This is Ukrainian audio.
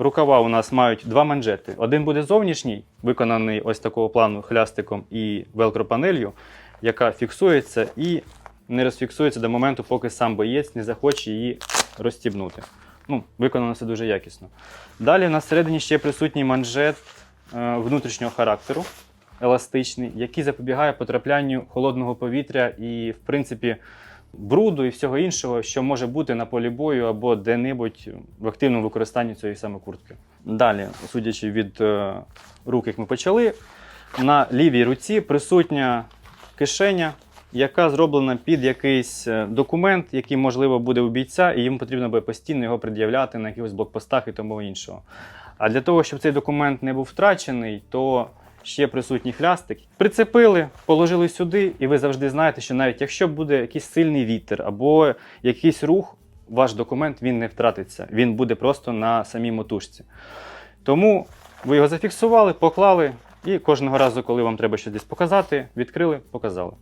рукава у нас мають два манжети. Один буде зовнішній, виконаний ось такого плану хлястиком і велкропанелью, яка фіксується і не розфіксується до моменту, поки сам боєць не захоче її розстібнути. Ну, виконано все дуже якісно. Далі у нас всередині ще присутній манжет е, внутрішнього характеру, еластичний, який запобігає потраплянню холодного повітря і, в принципі, бруду і всього іншого, що може бути на полі бою або де-небудь в активному використанні цієї саме куртки. Далі, судячи від е, рук, як ми почали, на лівій руці присутня кишеня, яка зроблена під якийсь е, документ, який, можливо, буде у бійця, і йому потрібно буде постійно його пред'являти на якихось блокпостах і тому іншого. А для того, щоб цей документ не був втрачений, то ще присутній хлястик. Прицепили, положили сюди, і ви завжди знаєте, що навіть якщо буде якийсь сильний вітер або якийсь рух, ваш документ він не втратиться. Він буде просто на самій мотужці. Тому ви його зафіксували, поклали, і кожного разу, коли вам треба щось десь показати, відкрили, показали.